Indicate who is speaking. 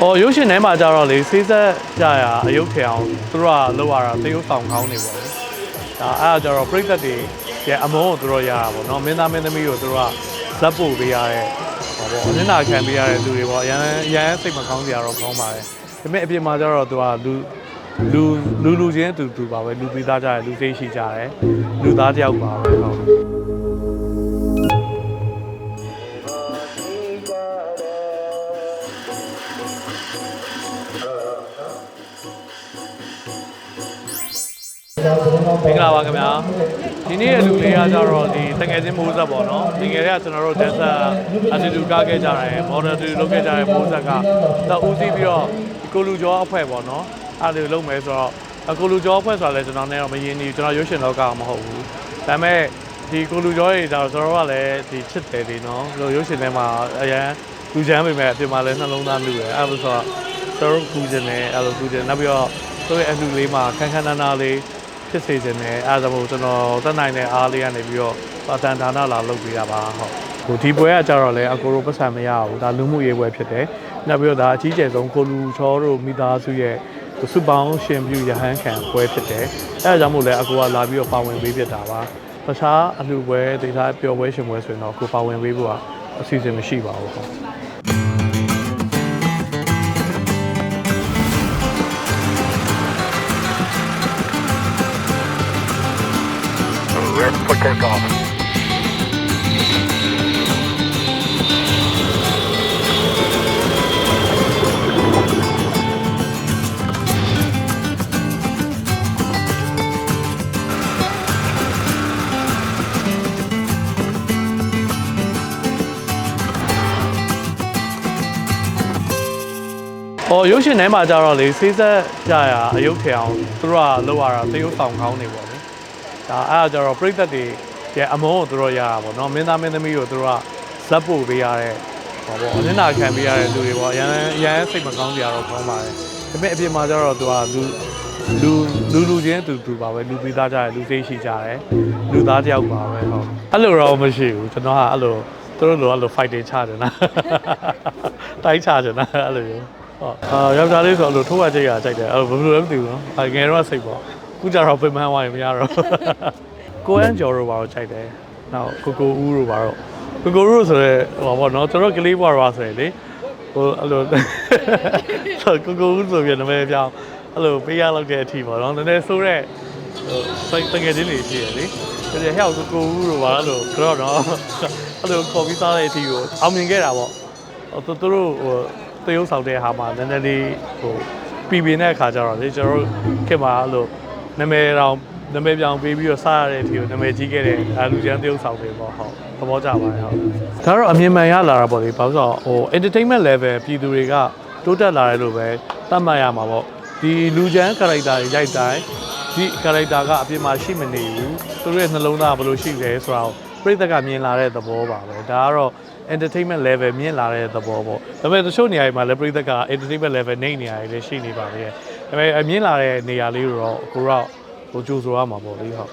Speaker 1: ဟောရုပ်ရှင်ထဲမှာကြတော့လေဆေးဆက်ကြရအယုတ်ထအောင်သူတို့ကလောက်ရတာသေယုတ်ဆောင်ကောင်းနေပေါ့လေဒါအဲ့ဒါကြတော့ပြိသက်တွေရဲ့အမုန်းကိုသူတို့ရတာပေါ့နော်မင်းသားမင်းသမီးကိုသူတို့ကဇက်ပို့ပေးရတဲ့ဟောပေါ့အနစ်နာခံပေးရတဲ့သူတွေပေါ့အရန်အရန်စိတ်မကောင်းစရာတော့ကောင်းပါတယ်ဒါပေမဲ့အပြင်မှာကြတော့သူကလူလူလူလူချင်းတူတူပါပဲလူပြီးသားကြတယ်လူသိရှိကြတယ်လူသားတယောက်ပါပဲဟုတ် မင်္ဂလာပါခင်ဗျာဒီနေ့အလူလေးကကြတော့ဒီတငယ်ချင်းမိုးဆက်ပေါ့နော်ဒီငယ်တွေကကျွန်တော်တို့ dancer attitude ကားခဲ့ကြတယ် model တွေလုပ်ခဲ့ကြတယ်မိုးဆက်ကတော့ဦးစီးပြီးတော့ဒီကိုလူကျော်အဖွဲ့ပေါ့နော်အဲ့ဒါတွေလုပ်မယ်ဆိုတော့အကိုလူကျော်အဖွဲ့ဆိုတာလည်းကျွန်တော်နဲ့တော့မရင်းနေဘူးကျွန်တော်ရွှေရှင်လောကမဟုတ်ဘူးဒါပေမဲ့ဒီကိုလူကျော်တွေကြတော့ကျွန်တော်တို့ကလည်းဒီချစ်တယ်ဒီနော်ရွှေရှင်ထဲမှာအရန်လူချမ်းပေမဲ့အပြင်မှာလည်းနှလုံးသားလူတယ်အဲ့လိုဆိုတော့ကျွန်တော်တို့ကူကျင်တယ်အဲ့လိုကူကျင်နောက်ပြီးတော့သူ့ရဲ့အလူလေးမှာခန်းခန်းနားနားလေး ဖြစ်စေခြင်းနဲ့အဲဒါကြောင့်မို့ကျွန်တော်တက်နိုင်တဲ့အားလေးကနေပြီးတော့အတန်ဒါနလာလုပ်ပေးတာပါဟုတ်ဟိုဒီပွဲကကြတော့လေအကိုတို့ပတ်စံမရဘူးဒါလူမှုရေးပွဲဖြစ်တယ်နောက်ပြီးတော့ဒါအကြီးကျယ်ဆုံးကိုလူချောတို့မိသားစုရဲ့စုပေါင်းရှင်ပြရဟန်းခံပွဲဖြစ်တယ်အဲဒါကြောင့်မို့လဲအကိုကလာပြီးတော့ပါဝင်ပေးဖြစ်တာပါတခြားအလူပွဲဒေသပျော်ပွဲရှင်ပွဲဆိုရင်တော့ကိုပါဝင်ပေးဖို့ကအစီအစဉ်မရှိပါဘူးဟုတ်
Speaker 2: takeoff.
Speaker 1: ဟောရုပ်ရှင်ထဲမှာကြတော့လေဆေးဆက်ကြရအယုတ်ထအောင်သူတို့ကလောက်ရတာသေယုတ်ဆောင်ကောင်းနေပေါ့လေ ဒါအဲ့ဒါကြတော့ပြိသက်တွေရဲ့အမုန်းကိုသူတို့ရတာပေါ့နော်မင်းသားမင်းသမီးကိုသူတို့ကဇက်ပို့ပေးရတဲ့ဟောပေါ့အနစ်နာခံပေးရတဲ့လူတွေပေါ့အရန်အရန်စိတ်မကောင်းစရာတော့ကောင်းပါတယ်ဒါပေမဲ့အပြင်မှာကြတော့သူကလူလူလူလူချင်းတူတူပါပဲလူပြီးသားကြတယ်လူသိရှိကြတယ်လူသားတယောက်ပါပဲဟုတ်အဲ့လိုတော့မရှိဘူးကျွန်တော်ကအဲ့လိုသူတို့လိုအဲ့လို fighting ချတယ်နော်တိုင်းချတယ်နော်အဲ့လိုမျိုးဟုတ်အာယောက်ျားလေးဆိုအဲ့လိုထိုးရကြိတ်ရကြိုက်တယ်အဲ့လိုဘယ်လိုလဲမသိဘူးနော်အဲငယ်တော့စိတ်ပေါ့ ခုကြတော့ပြင်မှန်းသွားရင်မရတော့ကိုအန်ဂျော်တို့ဘာလို့ကြိုက်တယ်နောက်ကိုကိုဦးတို့ဘာလို့ကိုကိုဦးဆိုရဲဟောပေါ့နော်ကျွန်တော်ကလေးဘွားရောဆိုရယ်လေဟိုအဲ့လိုဆိုကိုကိုဦးဆိုပြနာမည်ပြောင်းအဲ့လိုပေးရလောက်တဲ့အထီပေါ့နော်နည်းနည်းဆိုးတဲ့ဟိုစိတ်တကယ်ချင်းတွေရှိရလေဒါကြဟဲ့ကိုကိုဦးတို့ဘာလို့ကတော့တော့အဲ့လိုခေါ်ပြီးသားတဲ့အထီကိုအောင်မြင်ခဲ့တာပေါ့ဟိုသူတို့ဟိုတရုပ်ဆောင်တဲ့ဟာမှာနည်းနည်းလေးဟိုပြည်ပြင်းတဲ့အခါကျတော့လေကျွန်တော်တို့ခင်မှာအဲ့လို နာမည်တောင်နာမည်ပြောင်ပေးပြီးတော့စားရတဲ့အထိကိုနာမည်ကြီးခဲ့တဲ့အာလူချမ်းတရုပ်ဆောင်တွေပေါ့ဟုတ်သဘောကျပါတယ်ဟုတ်ဒါတော့အမြင်မှန်ရလာတာပေါ့လေဘာလို့ဆိုတော့ဟို entertainment level ပြည်သူတွေကတိုးတက်လာတယ်လို့ပဲသတ်မှတ်ရမှာပေါ့ဒီလူချမ်း character တွေရိုက်တိုင်းဒီ character ကအပြင်မှာရှိမနေဘူးသူတို့ရဲ့နှလုံးသားဘယ်လိုရှိလဲဆိုတာကိုပြိတ္တကမြင်လာတဲ့သဘောပါပဲဒါကတော့ entertainment level မြင့်လာတဲ့သဘောပေါ့ဒါပေမဲ့တချို့နေရာတွေမှာလည်းပြိတ္တက entertainment level နှိမ့်နေရာတွေလည်းရှိနေပါသေးတယ် ဒါပေမဲ့အမြင့်လာတဲ့နေရာလေးကိုတော့ကိုတော့ဟိုကြိုးဆိုရမှာပေါ့လေဟုတ်